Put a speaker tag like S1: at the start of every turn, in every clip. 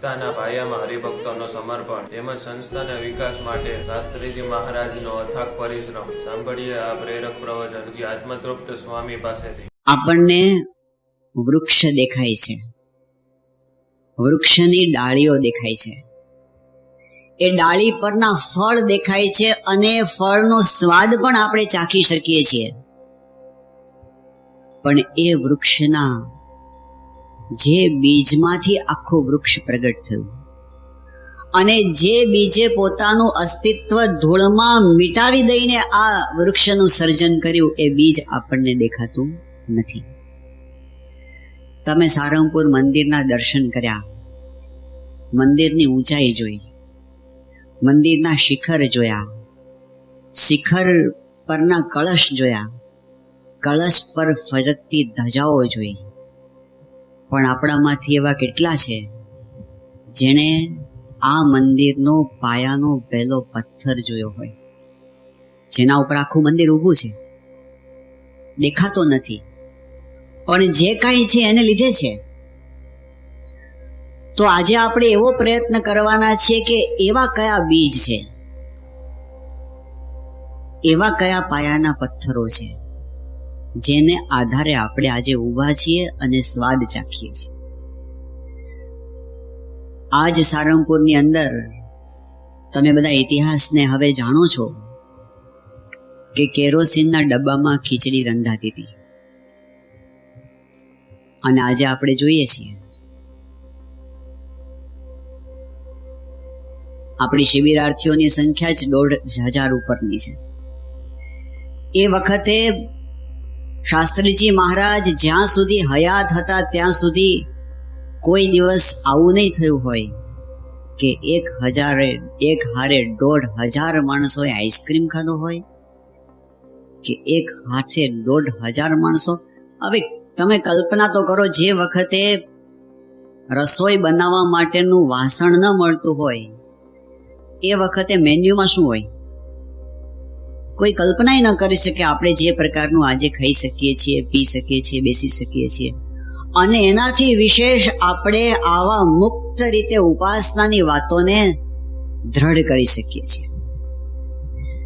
S1: સંસ્થાના પાયામાં હરિભક્તોનો સમર્પણ તેમજ સંસ્થાના વિકાસ માટે શાસ્ત્રીજી મહારાજનો અથાગ પરિશ્રમ. સાંભળીએ આ પ્રેરક પ્રવચન આત્મતૃપ્ત સ્વામી પાસેથી.
S2: આપણને વૃક્ષ દેખાય છે. વૃક્ષની ડાળીઓ દેખાય છે. એ ડાળી પરના ફળ દેખાય છે અને ફળનો સ્વાદ પણ આપણે ચાખી શકીએ છીએ. પણ એ વૃક્ષના જે બીજમાંથી આખું વૃક્ષ પ્રગટ થયું. અને જે બીજે પોતાનું અસ્તિત્વ ધૂળમાં મિટાવી દઈને આ વૃક્ષનું સર્જન કર્યું, એ બીજ આપણને દેખાતું નથી. તમે સારંગપુર મંદિરના દર્શન કર્યા. મંદિરની ઊંચાઈ જોઈ. મંદિરના શિખર જોયા. શિખર પરના કળશ જોયા. કળશ પર ફરકતી ધજાઓ જોઈ. પણ આપણામાંથી એવા કેટલા છે? જેણે આ મંદિરનો પાયાનો પહેલો પથ્થર જોયો હોય. જેના ઉપર આખું મંદિર ઊભું છે. દેખાતો નથી. પણ જે કાંઈ છે એને લીધે છે. તો આજે આપણે એવો પ્રયત્ન કરવાના છે કે એવા કયા બીજ છે? એવા કયા પાયાના પથ્થરો છે? જેને આધારે આપણે આજે ઊભા છીએ અને સ્વાદ ચાખીએ છીએ. આજ સારંગપુરની અંદર તમે બધા ઇતિહાસને હવે જાણો છો કે કેરોસીનના ડબ્બામાં ખીચડી રંધાતી હતી. અને આજે આપણે જોઈએ છીએ આપણી શિબિરાર્થીઓની સંખ્યા જ દોઢ હજાર ઉપરની છે. એ વખતે શાસ્ત્રીજી મહારાજ, જ્યાં સુધી હયાત હતા, ત્યાં સુધી કોઈ દિવસ આવું નહીં થયું હોય કે એક હજારે, એક હારે દોઢ હજાર માણસોએ આઈસ્ક્રીમ ખાધો હોય, કે એક હાથે દોઢ હજાર માણસો. હવે તમે કલ્પના તો કરો જે વખતે રસોઈ બનાવવા માટેનું વાસણ ન મળતું હોય, એ વખતે મેન્યુમાં શું હોય? કોઈ કલ્પના ન કરી શકે આપણે જે પ્રકારનું આજે ખાઈ શકીએ છીએ, પી શકીએ છીએ, બેસી શકીએ છીએ. અને એનાથી વિશેષ આપણે આવા મુક્ત રીતે ઉપાસનાની વાતોને દ્રઢ કરી શકીએ છીએ.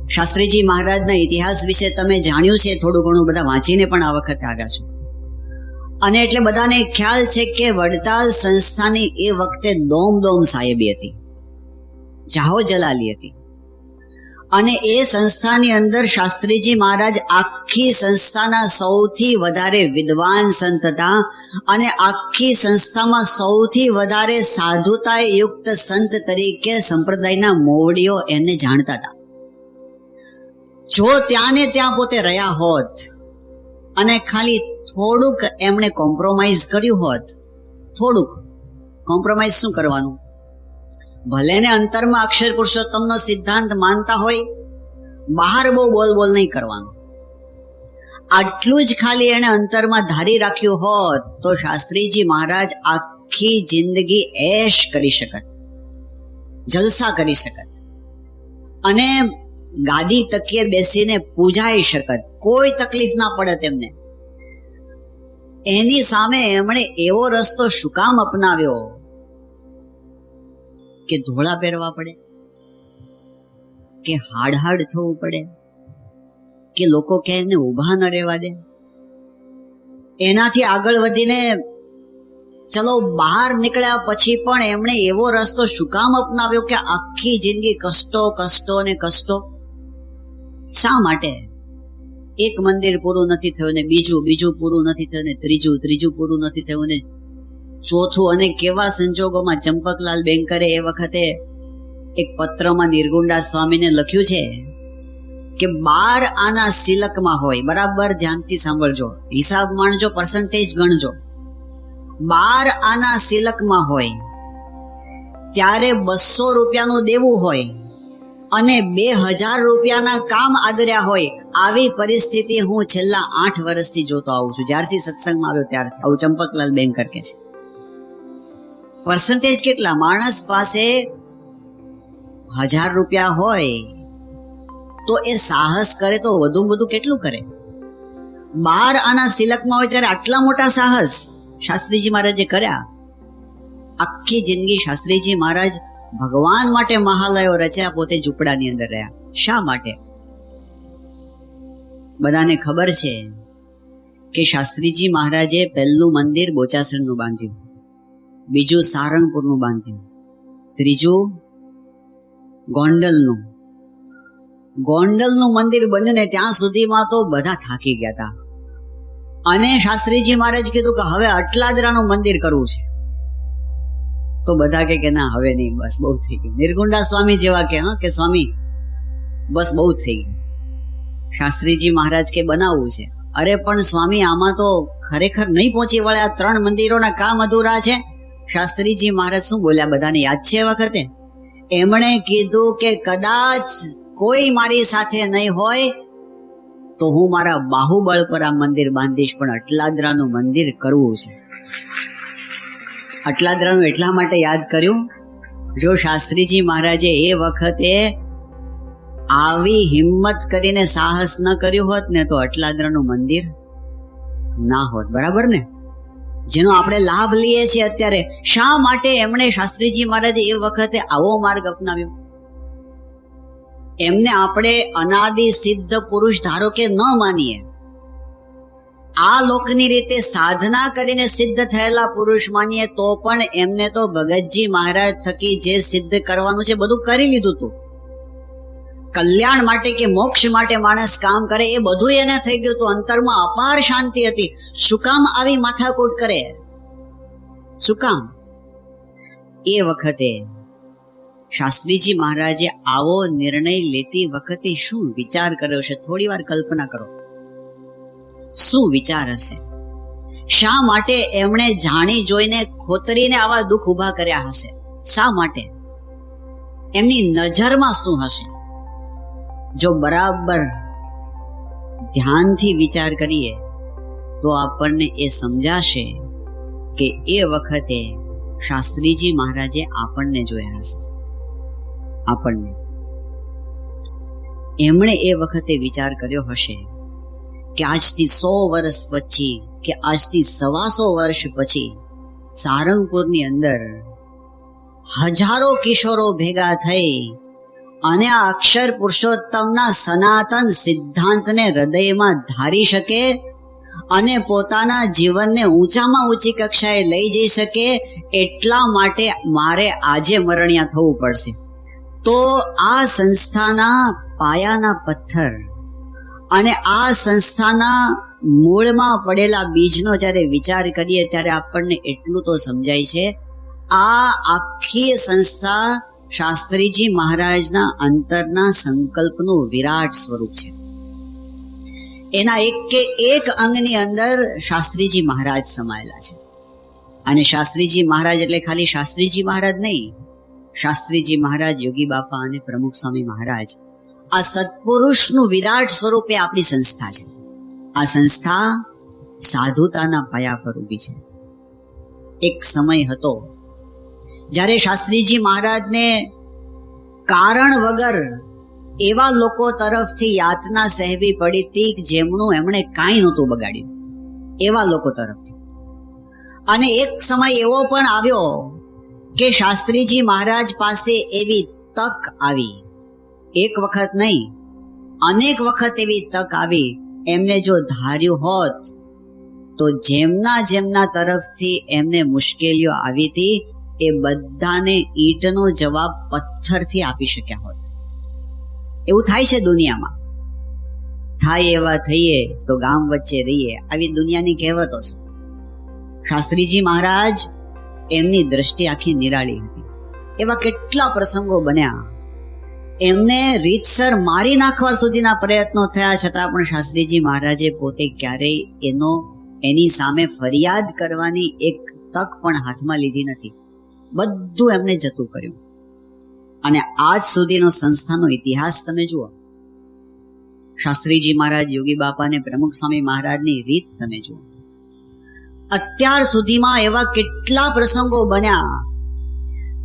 S2: શાસ્ત્રીજી મહારાજના ઇતિહાસ વિશે તમે જાણ્યું છે, થોડું ઘણું બધા વાંચીને પણ આ વખતે આવ્યા છો. અને એટલે બધાને ખ્યાલ છે કે વડતાલ સંસ્થાની એ વખતે દોમ દોમ સાહેબી હતી. જાહો જલાલી હતી. અને એ સંસ્થાની અંદર શાસ્ત્રીજી મહારાજ આખી સંસ્થાના સૌથી વધારે વિદ્વાન સંત હતા અને આખી સંસ્થામાં સૌથી વધારે સાધુતા યુક્ત સંત તરીકે સંપ્રદાયના મોવડીઓ એને જાણતા હતા. જો ત્યાં ને ત્યાં પોતે રહ્યા હોત અને ખાલી થોડુંક એમણે કોમ્પ્રોમાઇઝ કર્યું હોત, થોડુંક કોમ્પ્રોમાઇઝ શું કરવાનું? ભલે ને અંતરમાં અક્ષર પુરુષોત્તમનો સિદ્ધાંત માનતા હોય, બહાર બહુ બોલ બોલ નહીં કરવાનું. આટલું જ ખાલી એણે અંતરમાં ધારી રાખ્યું હોત, તો શાસ્ત્રીજી મહારાજ આખી જિંદગી એશ કરી શકત, જલસા કરી શકત. અને ગાદી તકીએ બેસીને પૂજાઈ શકત, કોઈ તકલીફ ના પડે તેમને. એની સામે એમણે એવો રસ્તો શું કામ અપનાવ્યો? કે ધોળા પહેરવા પડે? કે હાડ હાડ થવું પડે? કે લોકો કે ઊભા ન રહેવા દે? એનાથી આગળ વધીને ચલો બહાર નીકળ્યા પછી પણ એમણે એવો રસ્તો શું કામ અપનાવ્યો કે આખી જિંદગી કષ્ટો કષ્ટો ને કષ્ટો? શા માટે? એક મંદિર પૂરું નથી થયું ને બીજું બીજું પૂરું નથી થયું ને ત્રીજું ત્રીજું પૂરું નથી થયું ને ચોથું અને કેવા સંજોગોમાં ચંપકલાલ બેંકરે એ વખતે એક પત્રમાં નિર્ગુંડા સ્વામીને લખ્યું છે કે બાર આના સિલકમાં હોય, બરાબર ધ્યાનથી સાંભળજો, હિસાબ માણજો પર્સન્ટેજ ગણજો. બાર આના સિલકમાં હોય, ત્યારે બસો રૂપિયાનું દેવું હોય અને બે હજાર રૂપિયાના કામ આદર્યા હોય, આવી પરિસ્થિતિ હું છેલ્લા આઠ વર્ષથી જોતો આવું છું. જ્યારથી સત્સંગમાં આવ્યો, ત્યારથી. આવું ચંપકલાલ બેંકર કે છે. પર્સન્ટેજ કેટલા? માણસ પાસે હજાર રૂપિયા હોય, તો એ સાહસ કરે તો વધુ વધુ કેટલું કરે? બાર આના સિલકમાં હોય ત્યારે આટલા મોટા સાહસ શાસ્ત્રીજી મહારાજે કર્યા. આખી જિંદગી શાસ્ત્રીજી મહારાજ ભગવાન માટે મહાલયો રચ્યા, પોતે ઝૂંપડાની અંદર રહ્યા. શા માટે? બધાને ખબર છે કે શાસ્ત્રીજી મહારાજે પહેલું મંદિર બોચાસણનું બાંધ્યું. બીજું સારંગપુરનું બાંધ્યું. ત્રીજું ગોંડલનું. ગોંડલનું મંદિર બન્યું ને ત્યાં સુધીમાં તો બધા થાકી ગયા હતા અને શાસ્ત્રીજી મહારાજ કીધું કે હવે અટલાદરાનું મંદિર કરવું છે. તો બધા કે ના, હવે નહીં, બસ બહુ થઈ ગયું. નિર્ગુંડા સ્વામી જેવા કે, હા, કે સ્વામી, બસ બહુ થઈ ગયું. શાસ્ત્રીજી મહારાજ કે બનાવવું છે. અરે પણ સ્વામી, આમાં તો ખરેખર નહીં પહોંચી વળ્યા ત્રણ મંદિરોના કામ અધૂરા છે. શાસ્ત્રીજી મહારાજ શું બોલ્યા? બધાને યાદ છે એવા વખતે એમણે કીધું કે કદાચ કોઈ મારી સાથે નહીં હોય, તો હું મારા બાહુબળ પર આ મંદિર બાંધીશ, પણ અટલાદરાનું મંદિર કરવું છે. અટલાદરાનું એટલા માટે યાદ કર્યું, જો શાસ્ત્રીજી મહારાજે એ વખતે આવી હિંમત કરીને સાહસ ન કર્યું હોત ને, તો અટલાદરાનું મંદિર ના હોત. બરાબર ને? જેનો આપણે લાભ લઈએ છીએ અત્યારે, શા માટે એમણે શાસ્ત્રીજી મહારાજે એ વખતે આવો માર્ગ અપનાવ્યો? એમને આપણે અનાદિ સિદ્ધ પુરુષ ધારો કે ન માનીએ. આ લોકની રીતે સાધના કરીને સિદ્ધ થયેલા પુરુષ માનીએ તો પણ એમને તો ભગતજી મહારાજ થકી જે સિદ્ધ કરવાનું છે બધું કરી લીધું હતું કલ્યાણ માટે કે મોક્ષ માટે માણસ કામ કરે, એ બધું એને થઈ ગયું હતું. અંતરમાં અપાર શાંતિ હતી. શું કામ આવી માથાકૂટ કરે? શું કામ? એ વખતે શાસ્ત્રીજી મહારાજે આવો નિર્ણય લેતી વખતે શું વિચાર કર્યો છે? થોડી વાર કલ્પના કરો. શું વિચાર હશે? શા માટે એમણે જાણી જોઈને ખોતરીને આવા દુઃખ ઊભા કર્યા હશે? શા માટે? એમની નજરમાં શું હશે? જો બરાબર ધ્યાનથી વિચાર કરીએ, તો આપણને એ સમજાશે કે એ વખતે શાસ્ત્રીજી મહારાજે આપણને જોયા હશે. આપણને. એમણે એ વખતે વિચાર કર્યો હશે કે આજથી સો વર્ષ પછી કે આજથી સવાસો વર્ષ પછી સારંગપુરની અંદર હજારો કિશોરો ભેગા થઈ અને આ અક્ષર પુરુષોત્તમના સનાતન સિદ્ધાંતને હૃદયમાં ધારી શકે અને પોતાના જીવનને ઊંચામાં ઊંચી કક્ષાએ લઈ જઈ શકે એટલા માટે મારે આજે મરણિયા થવું પડશે. તો આ સંસ્થાના પાયાના પથ્થર અને આ સંસ્થાના મૂળમાં પડેલા બીજનો જ્યારે વિચાર કરીએ ત્યારે આપણને એટલું તો સમજાય છે. આ આખી સંસ્થા શાસ્ત્રીજી મહારાજના અંતરના સંકલ્પનું વિરાટ સ્વરૂપ છે. એના એક કે એક અંગની અંદર શાસ્ત્રીજી મહારાજ સમાયેલા છે. અને શાસ્ત્રીજી મહારાજ એટલે ખાલી શાસ્ત્રીજી મહારાજ નહીં, શાસ્ત્રીજી મહારાજ યોગી બાપા અને પ્રમુખ સ્વામી મહારાજ આ સત્પુરુષનું વિરાટ સ્વરૂપે આપણી સંસ્થા છે. આ સંસ્થા સાધુતાના પાયા પર ઊભી છે. એક સમય હતો જ્યારે શાસ્ત્રીજી મહારાજને કારણ વગર એવા લોકો તરફથી યાતના સહેવી પડી હતી જેમનું એમણે કાંઈ નહોતું બગાડ્યું. એવા લોકો તરફથી. અને એક સમય એવો પણ આવ્યો કે શાસ્ત્રીજી મહારાજ પાસે એવી તક આવી. એક વખત નહીં, અનેક વખત એવી તક આવી. એમને જો ધાર્યું હોત તો જેમના જેમના તરફથી એમને મુશ્કેલીઓ આવી હતી એ બધાને ઈંટનો જવાબ પથ્થરથી આપી શક્યા હોત. એવું થાય છે દુનિયામાં. થાય એવા થઈએ તો ગામ વચ્ચે રહીએ, આવી દુનિયાની કહેવતો છે. શાસ્ત્રીજી મહારાજ એમની દ્રષ્ટિ આખી નિરાળી હતી. એવા કેટલા પ્રસંગો બન્યા. એમને રીતસર મારી નાખવા સુધીના પ્રયત્નો થયા, છતાં પણ શાસ્ત્રીજી મહારાજે પોતે ક્યારેય એનો, એની સામે ફરિયાદ કરવાની એક તક પણ હાથમાં લીધી નથી. બધું એમને જતું કર્યું. અને આજ સુધીનો સંસ્થાનો ઇતિહાસ તમે જુઓ. શાસ્ત્રીજી મહારાજ, યોગી બાપા અને પ્રમુખ સ્વામી મહારાજની રીત તમે જુઓ. અત્યાર સુધીમાં એવા કેટલા પ્રસંગો બન્યા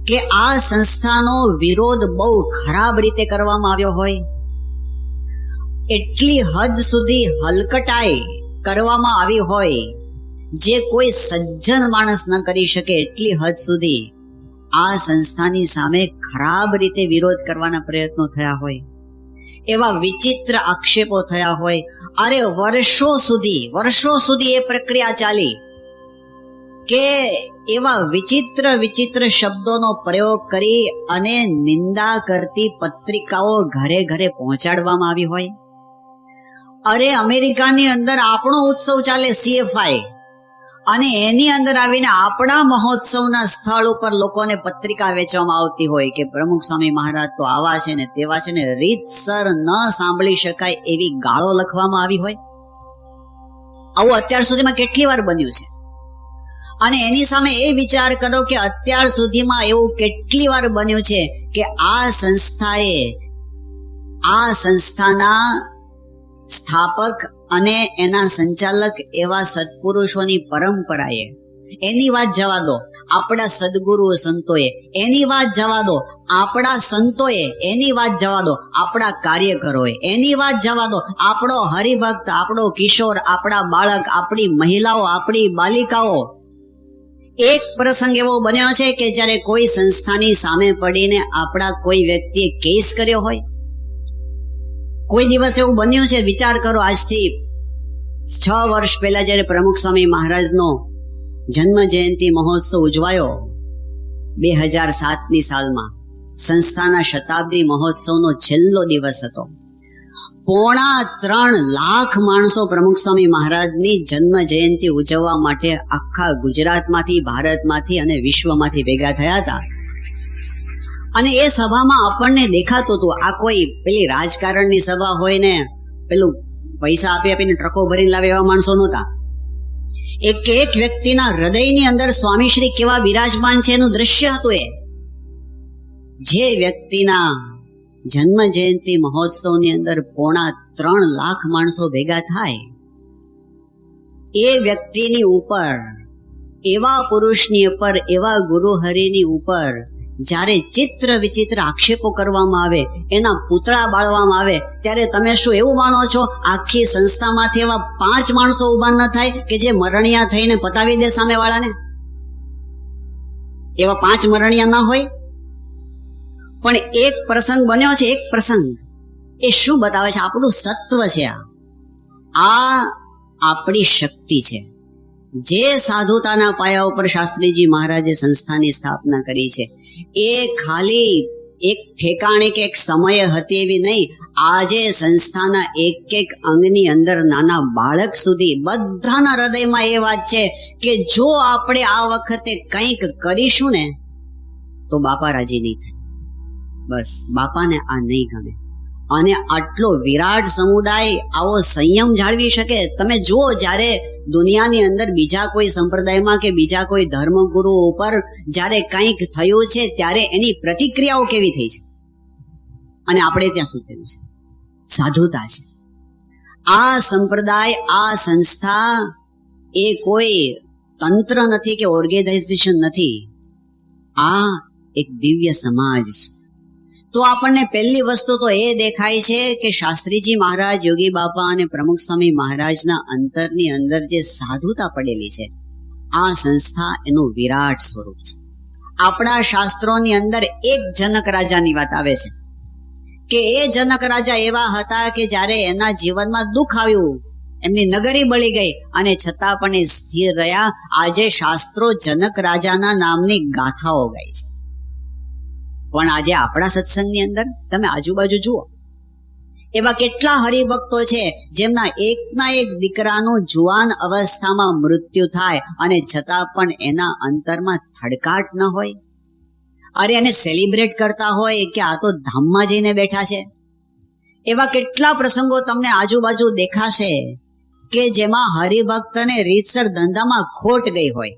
S2: કે આ સંસ્થાનો વિરોધ બહુ ખરાબ રીતે કરવામાં આવ્યો હોય. એટલી હદ સુધી હલકટાઈ કરવામાં આવી હોય. જે કોઈ સજ્જન માણસ ન કરી શકે એટલી હદ સુધી આ સંસ્થાની સામે ખરાબ રીતે વિરોધ કરવાના પ્રયત્નો થયા હોય, એવા વિચિત્ર આક્ષેપો થયા હોય, અરે વર્ષો સુધી વર્ષો સુધી એ પ્રક્રિયા ચાલી કે એવા વિચિત્ર વિચિત્ર શબ્દોનો પ્રયોગ કરી અને નિંદા કરતી પત્રિકાઓ ઘરે ઘરે પહોંચાડવામાં આવી હોય. અરે અમેરિકાની અંદર આપણો ઉત્સવ ચાલે સીએફઆઈ અને એની અંદર આવીને આપણા મહોત્સવના સ્થળ ઉપર લોકોને પત્રિકા વેચવામાં આવતી હોય કે પ્રમુખ સ્વામી મહારાજ તો આવા છે ને તેવા છે ને રીતસર ન સાંભળી શકાય એવી ગાળો લખવામાં આવી હોય. આવું અત્યાર સુધીમાં કેટલી વાર બન્યું છે? અને એની સામે એ વિચાર કરો કે અત્યાર સુધીમાં એવું કેટલી વાર બન્યું છે કે આ સંસ્થાએ, આ સંસ્થાના સ્થાપક અને એના સંચાલક એવા સત્પુરુષોની પરંપરાએ. એની વાત જવા દો, આપણા સદગુરુ સંતોએ. એની વાત જવા દો, આપણા સંતોએ. એની વાત જવા દો, આપણા કાર્યકરોએ. એની વાત જવા દો, આપણો હરિભક્ત, આપણો કિશોર, આપણા બાળક, આપણી મહિલાઓ, આપણી બાલિકાઓ. એક પ્રસંગ એવો બન્યો છે કે જ્યારે કોઈ સંસ્થાની સામે પડીને આપણા કોઈ વ્યક્તિએ કેસ કર્યો હોય કોઈ દિવસ એવું બન્યું છે, વિચાર કરો આજથી. છ વર્ષ પહેલા જ્યારે પ્રમુખ સ્વામી મહારાજનો જન્મ જયંતિ મહોત્સવ ઉજવાયો, બે હજાર સાતની સાલમાં સંસ્થાના શતાબ્દી મહોત્સવનો છેલ્લો દિવસ હતો. પોણા ત્રણ લાખ માણસો પ્રમુખ સ્વામી મહારાજની જન્મ જયંતિ ઉજવવા માટે આખા ગુજરાતમાંથી, ભારતમાંથી અને વિશ્વમાંથી ભેગા થયા હતા. અને એ સભામાં આપણને દેખાતું હતું આ કોઈ પેલી રાજકારણની સભા હોય ને, પેલું પૈસા આપી આપીને ટ્રકો ભરીને લાવે એવા માણસો નહોતા. એક એક વ્યક્તિના હૃદયની અંદર સ્વામીશ્રી કેવા બિરાજમાન છે એનું દ્રશ્ય હતું એ. જે વ્યક્તિના જન્મ જયંતિ મહોત્સવની અંદર પોણા ત્રણ લાખ માણસો ભેગા થાય, એ વ્યક્તિની ઉપર, એવા પુરુષની ઉપર, એવા ગુરુ હરિની ઉપર જ્યારે ચિત્ર વિચિત્ર આક્ષેપો કરવામાં આવે, એના પૂતળા બાળવામાં આવે, ત્યારે તમે શું એવું માનો છો? આખી સંસ્થામાંથી એવા પાંચ માણસો ઊભા ન થાય કે જે મરણિયા થઈને પતાવી દે સામેવાળાને? એવા પાંચ મરણિયા ના હોય? પણ એક પ્રસંગ બન્યો છે, એક પ્રસંગ. એ શું બતાવે છે? આપણું સત્વ છે આ. આ આપણી શક્તિ છે. જે સાધુતાના પાયા ઉપર શાસ્ત્રીજી મહારાજે સંસ્થાની સ્થાપના કરી છે, એ ખાલી એક ઠેકાણે કે એક સમયે હતી એવી નહીં, આજે સંસ્થાના એક એક અંગની અંદર નાના બાળક સુધી બધાના હૃદયમાં એ વાત છે કે જો આપણે આ વખતે કંઈક કરીશું ને, તો બાપા રાજી નહીં થાય. બસ, બાપાને આ નહીં ગમે. અને આટલો વિરાટ સમુદાય આવો સંયમ જાળવી શકે? તમે જુઓ જ્યારે દુનિયાની અંદર બીજા કોઈ સંપ્રદાયમાં કે બીજા કોઈ ધર્મગુરુ ઉપર જ્યારે કંઈક થયું છે, ત્યારે એની પ્રતિક્રિયાઓ કેવી થઈ છે? અને આપણે ત્યાં શું થયું છે? સાધુતા છે. આ સંપ્રદાય, આ સંસ્થા એ કોઈ તંત્ર નથી કે ઓર્ગેનાઇઝેશન નથી. આ એક દિવ્ય સમાજ છે. તો આપણને પહેલી વસ્તુ તો એ દેખાય છે કે શાસ્ત્રીજી મહારાજ, યોગી બાપા અને પ્રમુખ સ્વામી મહારાજના અંતરની અંદર જે સાધુતા પડેલી છે, આ સંસ્થા એનું વિરાટ સ્વરૂપ છે. આપણા શાસ્ત્રોની અંદર એક જનક રાજાની વાત આવે છે કે એ જનક રાજા એવા હતા કે જ્યારે એના જીવનમાં દુઃખ આવ્યું, એમની નગરી બળી ગઈ અને છતાં પણ એ સ્થિર રહ્યા. આજે શાસ્ત્રો જનક રાજાના નામની ગાથાઓ ગાય છે. પણ આજે આપણા સત્સંગની અંદર તમે આજુબાજુ જુઓ. એવા કેટલા હરિભક્તો છે, જેમના એકના એક દીકરાનું જુવાન અવસ્થામાં મૃત્યુ થાય અને છતાં પણ એના અંતરમાં થડકાટ ન હોય. અરે એને સેલિબ્રેટ કરતા હોય કે આ તો ધામમાં જઈને બેઠા છે. એવા કેટલા પ્રસંગો તમને આજુબાજુ દેખાશે કે જેમાં હરિભક્તને રીતસર ધંધામાં ખોટ ગઈ હોય.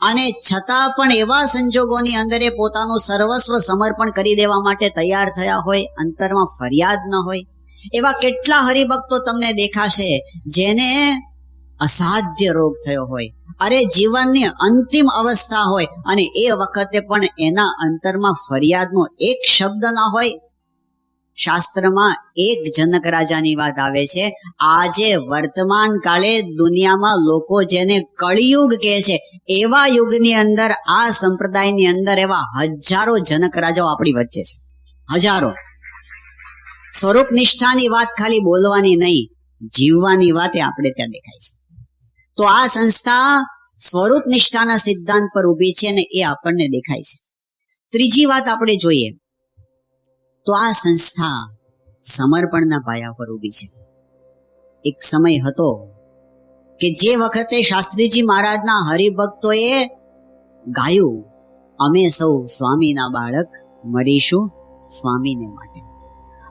S2: અને છતાં પણ એવા સંજોગોની અંદર એ પોતાનું સર્વસ્વ સમર્પણ કરી દેવા માટે તૈયાર થયા હોય, અંતરમાં ફરિયાદ ન હોય, એવા કેટલા હરિભક્તો તમને દેખાશે જેને અસાધ્ય રોગ થયો હોય. અરે જીવનની અંતિમ અવસ્થા હોય અને એ વખતે પણ એના અંતરમાં ફરિયાદનો એક શબ્દ ના હોય શાસ્ત્રમાં એક જનક રાજાની વાત આવે છે. આજે વર્તમાન કાળે દુનિયામાં લોકો જેને કળિયુગ કહે છે, એવા યુગની અંદર, આ સંપ્રદાયની અંદર એવા હજારો જનક રાજાઓ આપણી વચ્ચે છે. હજારો. સ્વરૂપ નિષ્ઠાની વાત ખાલી બોલવાની નહીં, જીવવાની વાત એ આપણે ત્યાં દેખાય છે. તો આ સંસ્થા સ્વરૂપ નિષ્ઠાના સિદ્ધાંત પર ઊભી છે અને એ આપણને દેખાય છે. ત્રીજી વાત આપણે જોઈએ. તો આ સંસ્થા સમર્પણના પાયા પર ઊભી છે. એક સમય હતો કે જે વખતે શાસ્ત્રીજી મહારાજના હરિભક્તોએ ગાયું, અમે સૌ સ્વામીના બાળક મરીશું સ્વામીને માટે.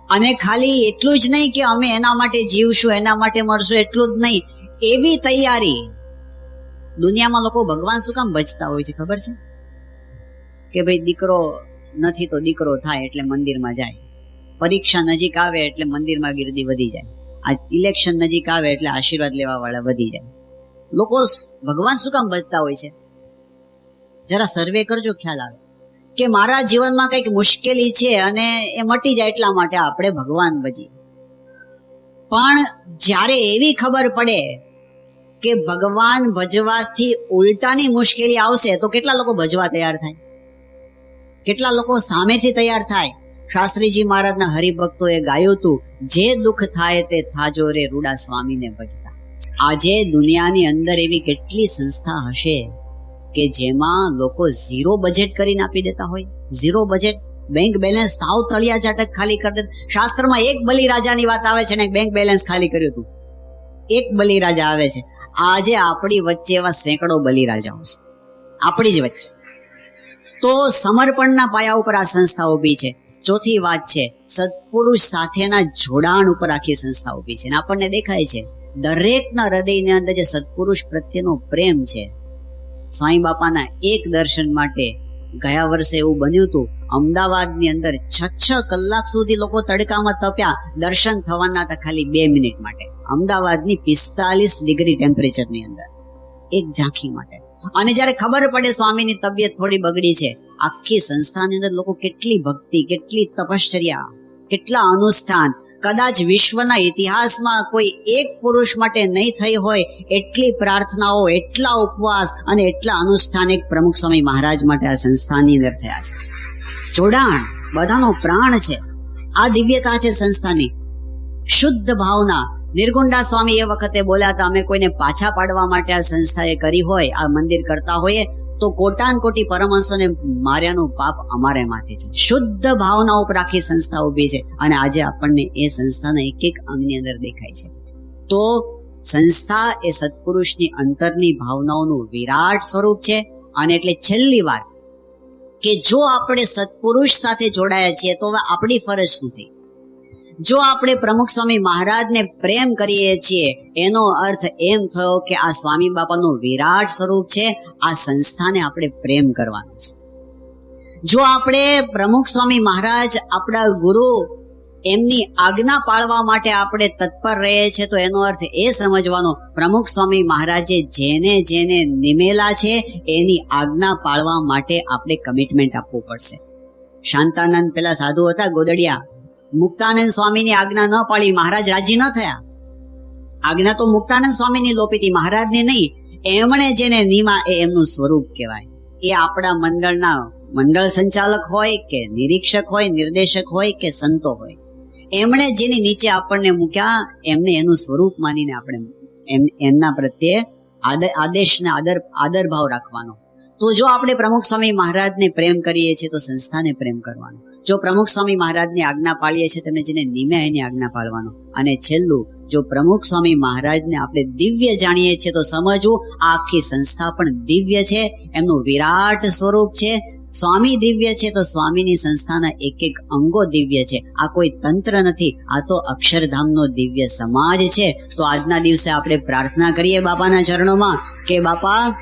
S2: અને ખાલી એટલું જ નહીં કે અમે એના માટે જીવશું, એના માટે મરશું, એટલું જ નહીં, એવી તૈયારી દુનિયામાં લોકો ભગવાન શું કામ બચતા હોય છે ખબર છે? કે ભાઈ દીકરો નથી તો દીકરો થાય એટલે મંદિરમાં જાય. પરીક્ષા નજીક આવે એટલે મંદિરમાં ગીર્દી વધી જાય. આ ઇલેક્શન નજીક આવે એટલે આશીર્વાદ લેવા વાળા વધી જાય. લોકો ભગવાન શું કામ બચતા હોય છે? જરા સર્વે કરજો, ખ્યાલ આવે. કે મારા જીવનમાં કંઈક મુશ્કેલી છે અને એ મટી જાય એટલા માટે આપણે ભગવાન ભજીએ પણ જ્યારે એવી ખબર પડે કે ભગવાન ભજવાથી ઉલટાની મુશ્કેલી આવશે, તો કેટલા લોકો ભજવા તૈયાર થાય? કેટલા લોકો સામેથી તૈયાર થાય? શાસ્ત્રીજી મહારાજના હરિભક્તોએ ગાયું હતું, જે દુઃખ થાય તે થાજો રે રૂડા સ્વામીને ભજતા. આજે દુનિયાની અંદર એવી કેટલી સંસ્થા હશે કે જેમાં લોકો ઝીરો બજેટ કરીને આપી દેતા હોય? Zero budget? બેંક બેલેન્સ સાવ તળિયા ચાટક ખાલી કરી દે. શાસ્ત્રમાં એક બલિરાજાની વાત આવે છે ને બેંક બેલેન્સ ખાલી કર્યું હતું. એક બલિરાજા આવે છે. આજે આપણી વચ્ચે એવા સેંકડો બલિરાજાઓ છે. આપણી જ વચ્ચે. તો સમર્પણના પાયા ઉપર આ સંસ્થા ઊભી છે. ચોથી વાત છે, સત્પુરુષ સાથેના જોડાણ ઉપર આખી સંસ્થા ઊભી છે. અને આપણને દેખાય છે, દરેકના હૃદયની અંદર જે સત્પુરુષ પ્રત્યેનો પ્રેમ છે, સ્વામી બાપાના એક દર્શન માટે ગયા વર્ષે એવું બન્યું હતું, અમદાવાદની અંદર છ છ કલાક સુધી લોકો તડકામાં તપ્યા, દર્શન થવાના હતા ખાલી બે મિનિટ માટે. અમદાવાદની પિસ્તાલીસ ડિગ્રી ટેમ્પરેચરની અંદર, એક ઝાંખી માટે. અને જ્યારે ખબર પડે સ્વામીની તબિયત થોડી બગડી છે, આખી સંસ્થાની અંદર લોકો કેટલી ભક્તિ, કેટલી તપશ્ચર્યા, કેટલા અનુષ્ઠાન. કદાચ વિશ્વના ઇતિહાસમાં કોઈ એક પુરુષ માટે નહીં થઈ હોય એટલી પ્રાર્થનાઓ, એટલા ઉપવાસ અને એટલા અનુષ્ઠાન એક પ્રમુખ સ્વામી મહારાજ માટે આ સંસ્થાની અંદર થયા છે. જોડાણ બધાનો પ્રાણ છે. આ દિવ્યતા છે સંસ્થાની. શુદ્ધ ભાવના નિર્ગુંડા સ્વામી એ વખતે બોલ્યા હતા અમે કોઈને પાછા પાડવા માટે આ સંસ્થાએ કરી હોય, આ મંદિર કરતા હોઈએ, તો કોટાન કોટી પરમહંસોને માર્યાનું પાપ અમારે માથે છે. શુદ્ધ ભાવના ઉપર આખી સંસ્થા ઊભી છે અને આજે આપણને એ સંસ્થાના એક એક અંગની અંદર દેખાય છે. તો સંસ્થા એ સત્પુરુષની અંતરની ભાવનાઓનું વિરાટ સ્વરૂપ છે અને એટલે છેલ્લી વાર કે જો આપણે સત્પુરુષ સાથે જોડાયા છીએ, તો આપણી ફરજ શું થઈ? જો આપણે પ્રમુખ સ્વામી મહારાજને પ્રેમ કરીએ છીએ, એનો અર્થ એમ થયો કે આ સ્વામી બાપાનું વિરાટ સ્વરૂપ છે, આ સંસ્થાને આપણે પ્રેમ કરવાનો છે. જો આપણે પ્રમુખ સ્વામી મહારાજ આપણા ગુરુ એમની આજ્ઞા પાળવા માટે આપણે તત્પર રહીએ છીએ, તો એનો અર્થ એ સમજવાનો, પ્રમુખ સ્વામી મહારાજે જેને જેને નિમેલા છે, એની આજ્ઞા પાળવા માટે આપણે કમિટમેન્ટ આપવું પડશે. શાંતાનંદ પેલા સાધુ હતા, ગોદડિયા મુક્તાનંદ સ્વામીની આજ્ઞા ન પાળી મહારાજ રાજી ન થયા. આજ્ઞા તો મુક્તાનંદ સ્વામીની લોપીતી મહારાજની નહીં, એમણે જેને નિમા એ એમનું સ્વરૂપ કહેવાય. એ આપણા મંડળના મંડળ સંચાલક હોય કે નિરીક્ષક હોય, નિર્દેશક હોય કે સંતો હોય. એમણે જેની નીચે આપણને મૂક્યા, એમને એનું સ્વરૂપ માનીને આપણે એમના પ્રત્યે આદેશને આદર આદર ભાવ રાખવાનો. તો જો આપણે પ્રમુખ સ્વામી મહારાજને પ્રેમ કરીએ છીએ, તો સંસ્થાને પ્રેમ કરવાનો. જો પ્રમુખ સ્વામી મહારાજની આજ્ઞા પાળીએ છીએ તેમને જેને નિમે એની આજ્ઞા પાળવાનો. અને છેલ્લું, જો પ્રમુખ સ્વામી મહારાજને આપણે દિવ્ય જાણીએ છીએ, તો સમજવું આ આખી સંસ્થા પણ દિવ્ય છે, એમનું વિરાટ સ્વરૂપ છે. સ્વામી દિવ્ય છે, તો સ્વામીની સંસ્થાના એક એક અંગો દિવ્ય છે. આ કોઈ તંત્ર નથી, આ તો અક્ષરધામનો દિવ્ય સમાજ છે. તો આજના દિવસે આપણે પ્રાર્થના કરીએ બાપાના ચરણોમાં કે બાપા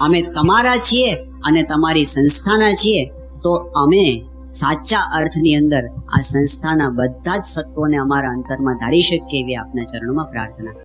S2: અમે તમારા છીએ અને તમારી સંસ્થાના છીએ, તો અમે સાચા અર્થની અંદર આ સંસ્થાના બધા જ સત્વોને અમારા અંતરમાં ધારી શકીએ એવી આપના ચરણોમાં પ્રાર્થના